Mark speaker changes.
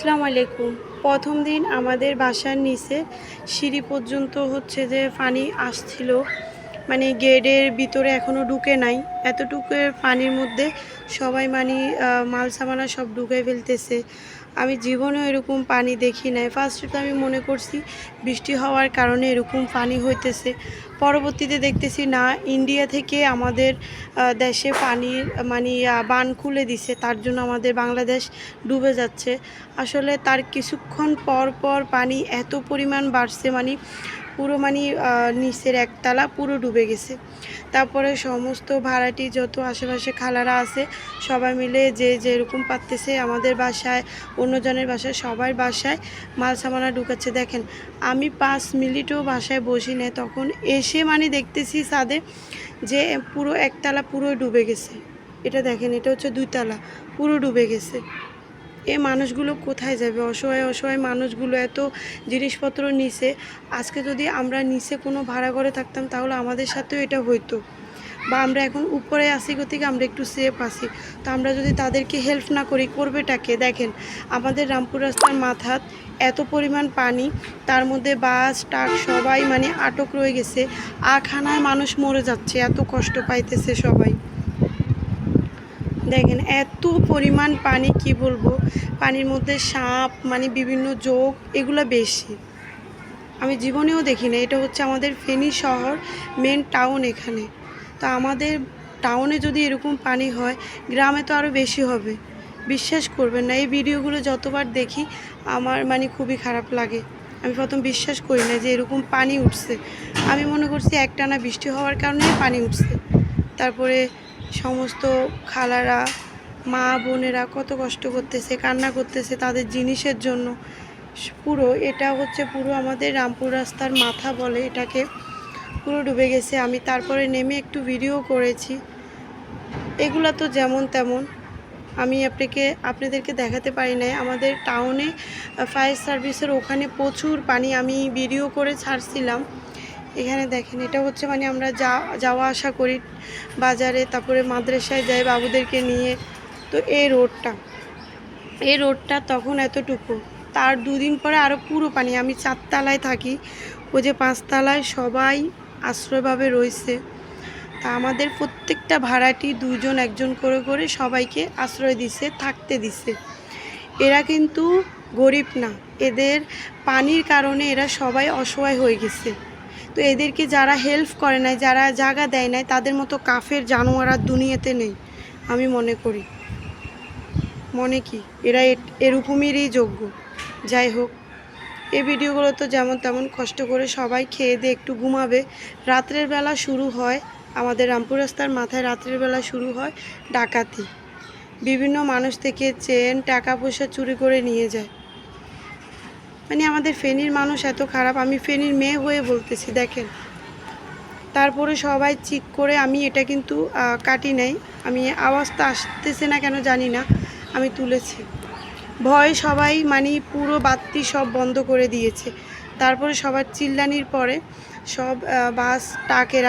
Speaker 1: আসসালামু আলাইকুম। প্রথম দিন আমাদের বাসার নিচে সিঁড়ি পর্যন্ত হচ্ছে যে পানি আসছিল। মানে গেডের ভিতরে এখনও ঢুকে নাই। এতটুকু পানির মধ্যে সবাই মানে মাল সামানা সব ঢুকে ফেলতেছে। আমি জীবনেও এরকম পানি দেখি নাই। ফার্স্টে তো আমি মনে করছি বৃষ্টি হওয়ার কারণে এরকম পানি হইতেছে। পরবর্তীতে দেখতেছি, না ইন্ডিয়া থেকে আমাদের দেশে পানির মানে বান খুলে দিছে। তার জন্য আমাদের বাংলাদেশ ডুবে যাচ্ছে। আসলে তার কিছুক্ষণ পর পর পানি এত পরিমাণ বাড়ছে মানে পুরো মানে নিচের একতলা পুরো ডুবে গেছে। তারপরে সমস্ত ভাড়াটি, যত আশেপাশে খালারা আছে সবাই মিলে যে যেরকম পারতেছে আমাদের বাসায়, অন্যজনের বাসায়, সবার বাসায় মাল সামানা ঢুকাচ্ছে। দেখেন, আমি পাঁচ মিনিটও বাসায় বসি না তখন এসে মানে দেখতেছি ছাদে যে পুরো একতলা পুরো ডুবে গেছে। এটা দেখেন, এটা হচ্ছে দুইতলা, পুরো ডুবে গেছে। এ মানুষগুলো কোথায় যাবে? অসহায় অসহায় মানুষগুলো এত জিনিসপত্র নিচে আজকে যদি আমরা নিচে কোনো ভাড়া ঘরে থাকতাম, তাহলে আমাদের সাথেও এটা হইতো। বা আমরা এখন উপরে আসি থেকে আমরা একটু সেফ আসি তো আমরা যদি তাদেরকে হেল্প না করি করবেটাকে দেখেন, আমাদের রামপুর রাস্তার মাথাত এত পরিমাণ পানি, তার মধ্যে বাস, ট্রাক সবাই মানে আটক রয়ে গেছে। আখানায় মানুষ মরে যাচ্ছে, এত কষ্ট পাইতেছে সবাই। দেখেন, এত পরিমাণ পানি, কি বলব? পানির মধ্যে সাপ মানে বিভিন্ন যোগ, এগুলো বেশি। আমি জীবনেও দেখি না এটা হচ্ছে আমাদের ফেনী শহর মেন টাউন এখানে। তো আমাদের টাউনে যদি এরকম পানি হয়, গ্রামে তো আরও বেশি হবে। বিশ্বাস করবেন না, এই ভিডিওগুলো যতবার দেখি আমার মানে খুবই খারাপ লাগে। আমি প্রথম বিশ্বাস করি না যে এরকম পানি উঠছে। আমি মনে করছি একটানা বৃষ্টি হওয়ার কারণে পানি উঠছে। তারপরে সমস্ত খালারা, মা বোনেরা কত কষ্ট করতেছে, কান্না করতেছে তাদের জিনিসের জন্য। পুরো, এটা হচ্ছে পুরো আমাদের রামপুর রাস্তার মাথা বলে এটাকে। পুরো ডুবে গেছে। আমি তারপরে নেমে একটু ভিডিও করেছি। এগুলা তো যেমন তেমন। আমি আপনাকে, আপনাদেরকে দেখাতে পারি নাই। আমাদের টাউনে ফায়ার সার্ভিসের ওখানে প্রচুর পানি আমি ভিডিও করে ছাড়ছিলাম। এখানে দেখেন, এটা হচ্ছে মানে আমরা যা, যাওয়া আসা করি বাজারে, তারপরে মাদ্রাসায় যাই বাবুদেরকে নিয়ে। তো এই রোডটা এই রোডটা তখন এতটুকু। তার দুদিন পরে আরও পুরো পানি। আমি চারতলায় থাকি। ওই যে পাঁচতলায় সবাই আশ্রয়ভাবে রয়েছে। তা আমাদের প্রত্যেকটা ভাড়াটি দুজন একজন করে করে সবাইকে আশ্রয় দিছে, থাকতে দিছে। এরা কিন্তু গরিব না। এদের পানির কারণে এরা সবাই অসহায় হয়ে গেছে। তো এদেরকে যারা হেল্প করে নাই, যারা জায়গা দেয় নাই, তাদের মতো কাফের জানোয়ার আর দুনিয়াতে নেই, আমি মনে করি। মনে কি? এরা এরকমেরই যোগ্য। যাই হোক। এই ভিডিওগুলো তো যেমন তেমন কষ্ট করে সবাই খেয়ে দিয়ে একটু ঘুমাবে। রাত্রের বেলা শুরু হয় আমাদের রামপুর রাস্তার মাথায় রাত্রের বেলা শুরু হয় ডাকাতি। বিভিন্ন মানুষ থেকে চেন টাকা পয়সা চুরি করে নিয়ে যায়। মানে আমাদের ফেনীর মানুষ এত খারাপ, আমি ফেনীর মেয়ে হয়ে বলতেছি, দেখেন। তারপরে সবাই চিক করে আমি এটা কিন্তু কাটি নাই। আমি আওয়াজটা আসতেছে না কেন জানি না, আমি তুলেছি। ভয় সবাই মানে পুরো বাতি সব বন্ধ করে দিয়েছে। তারপরে সবার চিল্লানির পরে সব বাস টাকেরা